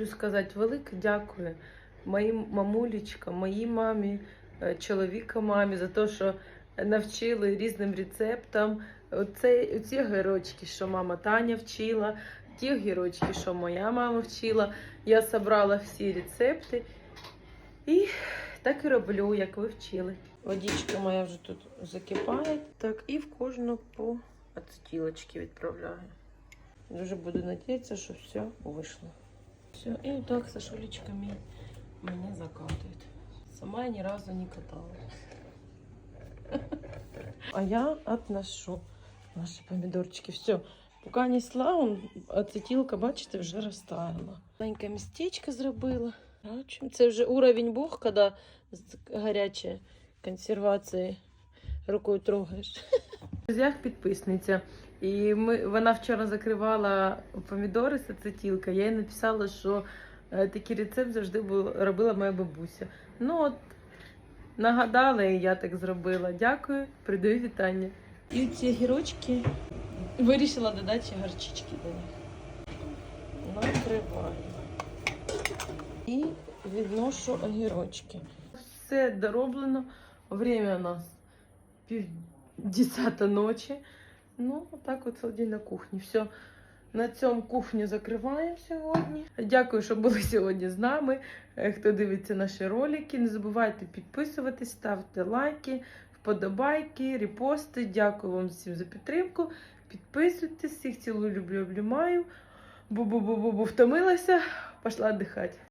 хочу сказати велике дякую моїм мамулечкам, моїй мамі, е, чоловіка мамі за те, що навчили різним рецептам. Оце, оці гірочки, що мама Таня вчила, ті гірочки, що моя мама вчила. Я зібрала всі рецепти і так і роблю, як ви вчили. Водичка моя вже тут закипає. Так, і в кожну по ацетілочки відправляю. Дуже буду надіятися, що все вийшло. Все, і так Сашулечка мій мене закатує. Сама я ні разу не каталась. А я отношу наші помідорчики. Все, поки несла, он, ацетілка, бачите, вже розтаяла. Маленьке містечко зробила. Це вже уровень Бог, коли з- гаряче консервації рукою трогаєш. Друзях підписниця. І ми, вона вчора закривала помідори з ацетілка. Я їй написала, що е, такий рецепт завжди бу- робила моя бабуся. Ну от нагадала, і я так зробила. Дякую, передаю вітання. І ці гірочки вирішила додати ще гарчички до них. Накриваю. І відношу огірочки. Все дороблено. Время у нас пів десята ночі. Ну, отак от сьогодні на кухні. Все. На цьому кухню закриваємо сьогодні. Дякую, що були сьогодні з нами. Хто дивиться наші ролики, не забувайте підписуватись, ставте лайки, вподобайки, репости. Дякую вам всім за підтримку. Підписуйтесь, всіх цілую, люблю, обнімаю. Бу-бу-бу-бу-бу втомилася, пішла віддихати.